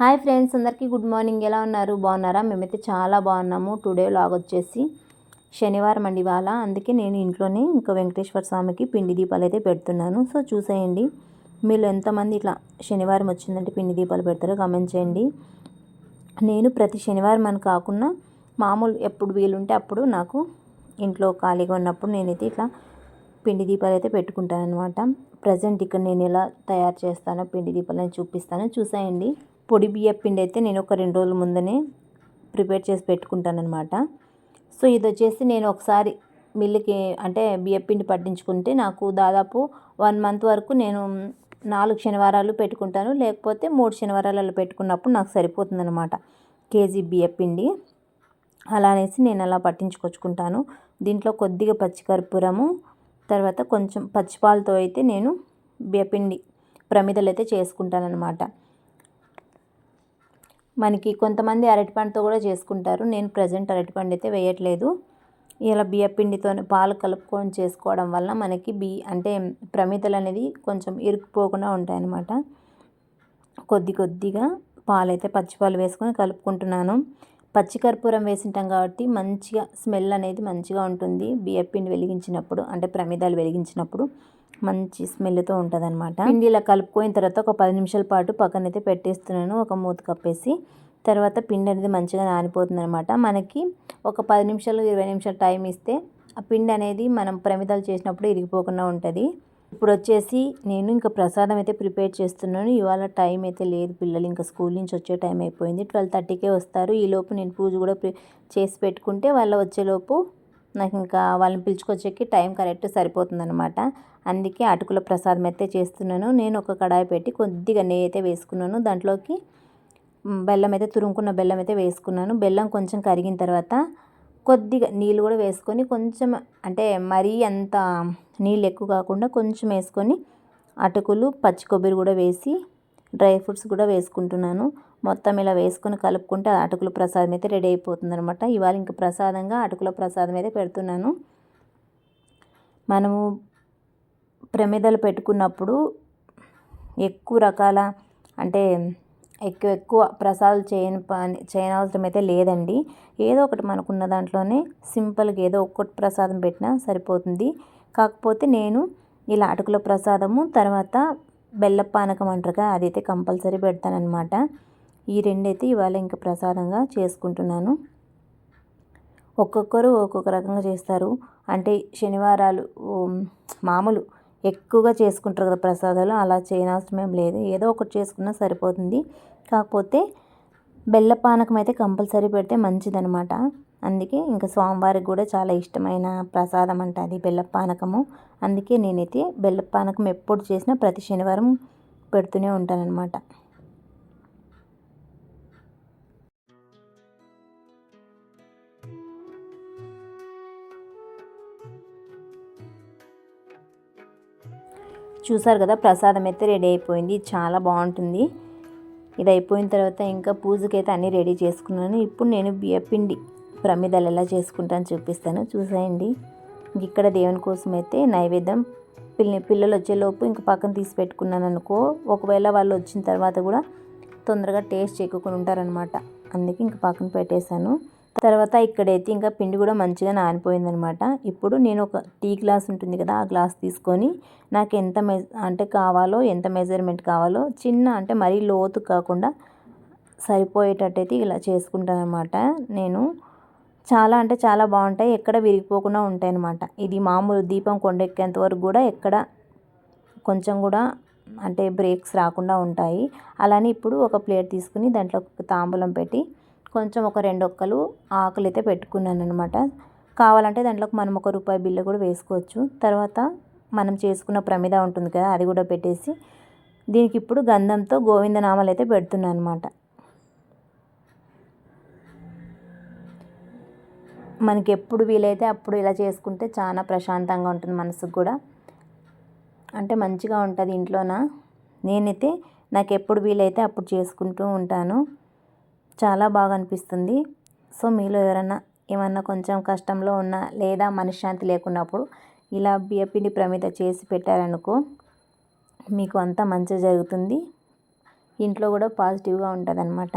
Hi friends అందరికీ good morning. ఎలా ఉన్నారు? బాగున్నారా? మేమైతే చాలా బాగున్నాము. టుడే లాగ్ వచ్చేసి శనివారం అండి ఇవాళ. అందుకే నేను ఇంట్లోనే ఇంకా వెంకటేశ్వర స్వామికి పిండి దీపాలు అయితే పెడుతున్నాను. సో చూసేయండి. మీరు ఎంతమంది ఇట్లా శనివారం వచ్చిందంటే పిండి దీపాలు పెడతారో గమనించండి చేయండి. నేను ప్రతి శనివారం అని కాకుండా మామూలు ఎప్పుడు వీలుంటే అప్పుడు నాకు ఇంట్లో ఖాళీగా ఉన్నప్పుడు నేనైతే ఇట్లా పిండి దీపాలు అయితే పెట్టుకుంటాను అనమాట ప్రజెంట్ ఇక్కడ నేను ఎలా తయారు చేస్తానో పిండి దీపాలను చూపిస్తాను చూసేయండి. పొడి బియ్య పిండి అయితే నేను ఒక రెండు రోజుల ముందనే ప్రిపేర్ చేసి పెట్టుకుంటానమాట సో ఇది వచ్చేసి నేను ఒకసారి మిల్లుకి అంటే బియ్యపిండి పట్టించుకుంటే నాకు దాదాపు వన్ మంత్ వరకు నేను నాలుగు శనివారాలు పెట్టుకుంటాను. లేకపోతే మూడు శనివారాలలో పెట్టుకున్నప్పుడు నాకు సరిపోతుందనమాట కేజీ బియ్యపిండి అలా అనేసి నేను అలా పట్టించుకొచ్చుకుంటాను. దీంట్లో కొద్దిగా పచ్చికర్పూరము తర్వాత కొంచెం పచ్చిపాలతో అయితే నేను బియ్యపిండి ప్రమిదలు అయితే చేసుకుంటాను మనకి కొంతమంది అరటిపండుతో కూడా చేసుకుంటారు. నేను ప్రజెంట్ అరటిపండు అయితే వేయట్లేదు. ఇలా బియ్యపిండితో పాలు కలుపుకొని చేసుకోవడం వల్ల మనకి బి అంటే ప్రమితలు అనేది కొంచెం ఇరుక్కుపోకుండా ఉంటాయన్నమాట. కొద్ది కొద్దిగా పాలు అయితే పచ్చిపాలు వేసుకొని కలుపుకుంటున్నాను. పచ్చికర్పూరం వేసింటాం కాబట్టి మంచిగా స్మెల్ అనేది మంచిగా ఉంటుంది. బియ్యపిండి వెలిగించినప్పుడు అంటే ప్రమిదాలు వెలిగించినప్పుడు. మంచి స్మెల్తో ఉంటుంది అనమాట పిండి ఇలా కలుపుకోయిన తర్వాత ఒక పది నిమిషాల పాటు పక్కనైతే పెట్టేస్తున్నాను. ఒక మూత కప్పేసి తర్వాత పిండి అనేది మంచిగా నానిపోతుంది అనమాట మనకి ఒక పది నిమిషాలు ఇరవై నిమిషాలు టైం ఇస్తే ఆ పిండి అనేది మనం ప్రమిదాలు చేసినప్పుడు ఇరిగిపోకుండా ఉంటుంది. ఇప్పుడు వచ్చేసి నేను ఇంకా ప్రసాదం అయితే ప్రిపేర్ చేస్తున్నాను. ఇవాళ టైం అయితే లేదు పిల్లలు ఇంకా స్కూల్ నుంచి వచ్చే టైం అయిపోయింది. ట్వెల్వ్ థర్టీకే వస్తారు. ఈలోపు నేను పూజ కూడా చేసి పెట్టుకుంటే వాళ్ళ వచ్చేలోపు నాకు ఇంకా వాళ్ళని పిలుచుకొచ్చేకి టైం కరెక్ట్ సరిపోతుందనమాట అందుకే అటుకుల ప్రసాదం అయితే చేస్తున్నాను. నేను ఒక కడాయి పెట్టి కొద్దిగా నెయ్యి అయితే వేసుకున్నాను. దాంట్లోకి బెల్లం అయితే తురుముకున్న బెల్లం అయితే వేసుకున్నాను. బెల్లం కొంచెం కరిగిన తర్వాత కొద్దిగా నీళ్ళు కూడా వేసుకొని కొంచెం అంటే మరీ అంత నీళ్ళు ఎక్కువ కాకుండా కొంచెం వేసుకొని అటుకులు పచ్చి కొబ్బరి కూడా వేసి డ్రై ఫ్రూట్స్ కూడా వేసుకుంటున్నాను. మొత్తం ఇలా వేసుకొని కలుపుకుంటే అటుకుల ప్రసాదం అయితే రెడీ అయిపోతుంది అనమాట ఇవాళ ఇంక ప్రసాదంగా అటుకుల ప్రసాదం అయితే పెడుతున్నాను. మనము ప్రమిదలు పెట్టుకున్నప్పుడు ఎక్కువ రకాల అంటే ఎక్కువ ఎక్కువ ప్రసాదాలు చేయని పని చేయనవసరం అయితే లేదండి. ఏదో ఒకటి మనకున్న దాంట్లోనే సింపుల్గా ఏదో ఒక్కటి ప్రసాదం పెట్టినా సరిపోతుంది. కాకపోతే నేను ఇలా అటుకుల ప్రసాదము తర్వాత బెల్ల పానకం అంటారుగా అదైతే కంపల్సరీ పెడతానమాట ఈ రెండైతే ఇవాళ ఇంకా ప్రసాదంగా చేసుకుంటున్నాను. ఒక్కొక్కరు ఒక్కొక్క రకంగా చేస్తారు. అంటే శనివారాలు మామూలు ఎక్కువగా చేసుకుంటారు కదా ప్రసాదాలు అలా చేయనవసరం ఏం లేదు. ఏదో ఒకటి చేసుకున్నా సరిపోతుంది. కాకపోతే బెల్ల పానకం అయితే కంపల్సరీ పెడితే మంచిదనమాట అందుకే ఇంకా స్వామివారికి కూడా చాలా ఇష్టమైన ప్రసాదం అంట అది బెల్ల పానకము అందుకే నేనైతే బెల్ల పానకం ఎప్పుడు చేసినా ప్రతి శనివారం పెడుతూనే ఉంటానన్నమాట. చూసారు కదా ప్రసాదం అయితే రెడీ అయిపోయింది. చాలా బాగుంటుంది. ఇది అయిపోయిన తర్వాత ఇంకా పూజకైతే అన్నీ రెడీ చేసుకున్నాను. ఇప్పుడు నేను బియ్యపిండి ప్రమిదలు ఎలా చేసుకుంటాను చూపిస్తాను. చూసేయండి. ఇక్కడ దేవుని కోసం అయితే నైవేద్యం. పిల్ల పిల్లలు వచ్చేలోపు ఇంకా పక్కన తీసి పెట్టుకున్నాను అనుకో. ఒకవేళ వాళ్ళు వచ్చిన తర్వాత కూడా తొందరగా టేస్ట్ చెక్కుని ఉంటారనమాట అందుకే ఇంక పక్కన పెట్టేశాను. తర్వాత ఇక్కడైతే ఇంకా పిండి కూడా మంచిగా నానిపోయిందనమాట. ఇప్పుడు నేను ఒక టీ గ్లాస్ ఉంటుంది కదా ఆ గ్లాస్ తీసుకొని నాకు ఎంత మె అంటే కావాలో ఎంత మెజర్మెంట్ కావాలో చిన్న అంటే మరీ లోతు కాకుండా సరిపోయేటట్టయితే ఇలా చేసుకుంటాను అనమాట నేను చాలా అంటే చాలా బాగుంటాయి ఎక్కడ విరిగిపోకుండా ఉంటాయి అనమాట ఇది మామూలు దీపం కొండెక్కేంత వరకు కూడా ఎక్కడ కొంచెం కూడా అంటే బ్రేక్స్ రాకుండా ఉంటాయి. అలానే ఇప్పుడు ఒక ప్లేట్ తీసుకుని దాంట్లో తాంబూలం పెట్టి కొంచెం ఒక రెండు ఒక్కలు ఆకులు అయితే పెట్టుకున్నాను అనమాట కావాలంటే దాంట్లోకి మనం ఒక రూపాయి బిల్లు కూడా వేసుకోవచ్చు. తర్వాత మనం చేసుకున్న ప్రమిద ఉంటుంది కదా అది కూడా పెట్టేసి దీనికి ఇప్పుడు గంధంతో గోవిందనామాలు అయితే పెడుతున్నాను అనమాట మనకి ఎప్పుడు వీలైతే అప్పుడు ఇలా చేసుకుంటే చాలా ప్రశాంతంగా ఉంటుంది మనసుకు కూడా. అంటే మంచిగా ఉంటుంది ఇంట్లోన? నేనైతే నాకు ఎప్పుడు వీలైతే అప్పుడు చేసుకుంటూ ఉంటాను. చాలా బాగా అనిపిస్తుంది సో మీలో ఎవరైనా ఏమన్నా కొంచెం కష్టంలో ఉన్నా లేదా మనశ్శాంతి లేకున్నప్పుడు ఇలా బియ్యపిండి ప్రమిద చేసి పెట్టారనుకో మీకు అంతా మంచి జరుగుతుంది. ఇంట్లో కూడా పాజిటివ్గా ఉంటుంది అనమాట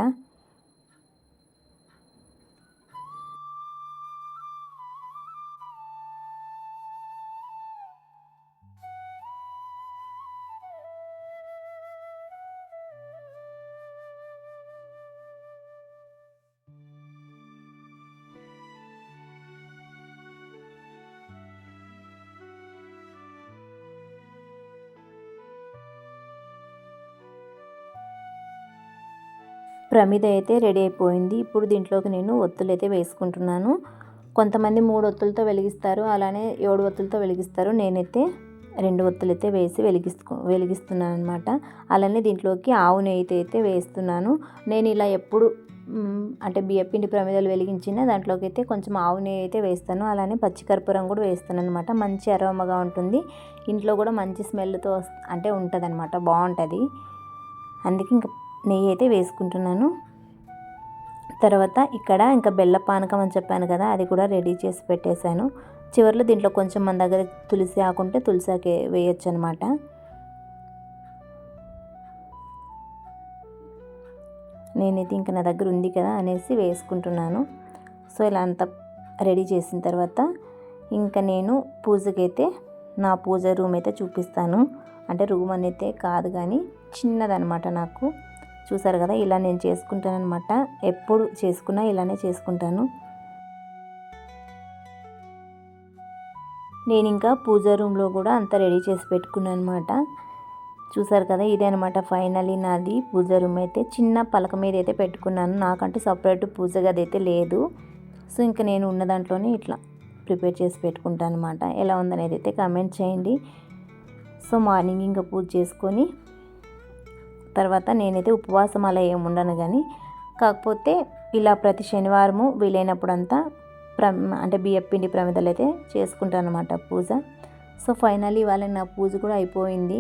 ప్రమిద అయితే రెడీ అయిపోయింది. ఇప్పుడు దీంట్లోకి నేను ఒత్తులు అయితే వేసుకుంటున్నాను. కొంతమంది మూడు ఒత్తులతో వెలిగిస్తారు. అలానే ఏడు ఒత్తులతో వెలిగిస్తారు. నేనైతే రెండు ఒత్తులు అయితే వేసి వెలిగిస్తు వెలిగిస్తున్నాను అనమాట అలానే దీంట్లోకి ఆవు నెయ్యి అయితే వేస్తున్నాను. నేను ఇలా ఎప్పుడు అంటే బియ్యపిండి ప్రమిదలు వెలిగించిన దాంట్లోకి అయితే కొంచెం ఆవు నెయ్యి అయితే వేస్తాను. అలానే పచ్చికర్పూరం కూడా వేస్తాను అనమాట మంచి అరోమగా ఉంటుంది. ఇంట్లో కూడా మంచి స్మెల్తో అంటే ఉంటుంది అనమాట బాగుంటుంది. అందుకే ఇంకా నెయ్యి అయితే వేసుకుంటున్నాను. తర్వాత ఇక్కడ ఇంకా బెల్ల పానకం అని చెప్పాను కదా అది కూడా రెడీ చేసి పెట్టేశాను. చివరిలో దీంట్లో కొంచెం మన దగ్గర తులసి ఆకుంటే తులసి వేయచ్చు అనమాట నేనైతే ఇంకా నా దగ్గర ఉంది కదా అనేసి వేసుకుంటున్నాను. సో ఇలా అంతా రెడీ చేసిన తర్వాత ఇంకా నేను పూజకైతే నా పూజ రూమ్ అయితే చూపిస్తాను. అంటే రూమ్ అనేది కాదు కానీ చిన్నదనమాట నాకు. చూసారు కదా ఇలా నేను చేసుకుంటాను అనమాట ఎప్పుడు చేసుకున్నా ఇలానే చేసుకుంటాను. నేను ఇంకా పూజ రూమ్లో కూడా అంతా రెడీ చేసి పెట్టుకున్నాను అనమాట చూసారు కదా ఇదే అనమాట ఫైనలీ నాది పూజ రూమ్ అయితే. చిన్న పలక మీద అయితే పెట్టుకున్నాను. నాకంటూ సపరేట్ పూజ గది అయితే లేదు. సో ఇంకా నేను ఉన్న దాంట్లోనే ఇట్లా ప్రిపేర్ చేసి పెట్టుకుంటాను అనమాట ఎలా ఉందనేది అయితే కామెంట్ చేయండి. సో మార్నింగ్ ఇంకా పూజ చేసుకొని తర్వాత నేనైతే ఉపవాసం అలా ఏమి ఉండను కానీ కాకపోతే ఇలా ప్రతి శనివారము వీలైనప్పుడంతా ప్ర అంటే బియ్యపిండి ప్రమిదలు అయితే చేసుకుంటాను అనమాట పూజ. సో ఫైనల్లీ ఇవాళ నా పూజ కూడా అయిపోయింది.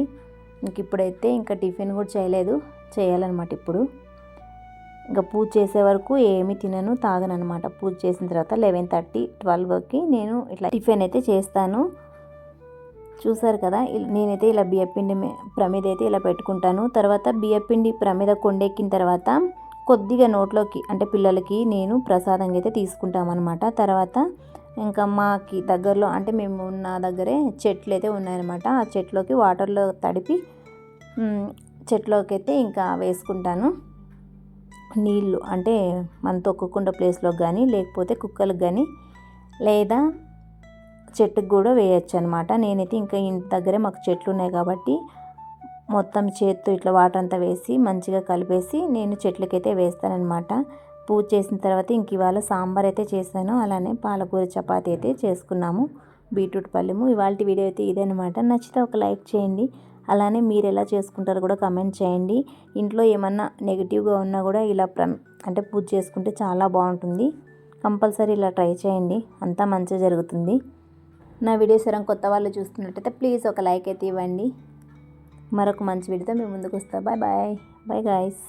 ఇంక ఇప్పుడైతే ఇంకా టిఫిన్ కూడా చేయలేదు. చేయాలన్నమాట ఇప్పుడు. ఇంకా పూజ చేసే వరకు ఏమి తినను తాగను అనమాట పూజ చేసిన తర్వాత లెవెన్ థర్టీ ట్వెల్వ్కి నేను ఇట్లా టిఫిన్ అయితే చేస్తాను. చూసారు కదా నేనైతే ఇలా బియ్యపిండి ప్రమిద అయితే ఇలా పెట్టుకుంటాను. తర్వాత బియ్యపిండి ప్రమిద కొండెక్కిన తర్వాత కొద్దిగా నోట్లోకి అంటే పిల్లలకి నేను ప్రసాదంగా అయితే తీసుకుంటామన్నమాట. తర్వాత ఇంకా మాకి దగ్గరలో అంటే మేము ఉన్న దగ్గరే చెట్లు అయితే ఉన్నాయన్నమాట. ఆ చెట్లోకి వాటర్లో తడిపి చెట్లోకి అయితే ఇంకా వేసుకుంటాను. నీళ్ళు అంటే మన తొక్కకుండా ప్లేస్లోకి కానీ లేకపోతే కుక్కలకు కానీ లేదా చెట్టుకు కూడా వేయచ్చు అనమాట నేనైతే ఇంకా ఇంటి దగ్గరే మాకు చెట్లు ఉన్నాయి కాబట్టి మొత్తం చేత్తో ఇట్లా వాటర్ అంతా వేసి మంచిగా కలిపేసి నేను చెట్లకైతే వేస్తానమాట పూజ చేసిన తర్వాత ఇంక ఇవాళ సాంబార్ అయితే చేశాను. అలానే పాలకూర చపాతి అయితే చేసుకున్నాము. బీట్రూట్ పల్లెము ఇవాళ వీడియో అయితే ఇదనమాట. నచ్చితే ఒక లైక్ చేయండి. అలానే మీరు ఎలా చేసుకుంటారో కూడా కమెంట్ చేయండి. ఇంట్లో ఏమన్నా నెగిటివ్గా ఉన్నా కూడా ఇలా ప్ర అంటే పూజ చేసుకుంటే చాలా బాగుంటుంది. కంపల్సరీ ఇలా ట్రై చేయండి. అంతా మంచిగా జరుగుతుంది. నా వీడియోస్ ఎవరైనా కొత్త వాళ్ళు చూస్తున్నట్టయితే ప్లీజ్ ఒక లైక్ అయితే ఇవ్వండి. మరొక మంచి వీడియోతో మేము ముందుకు వస్తాం. Bye bye bye guys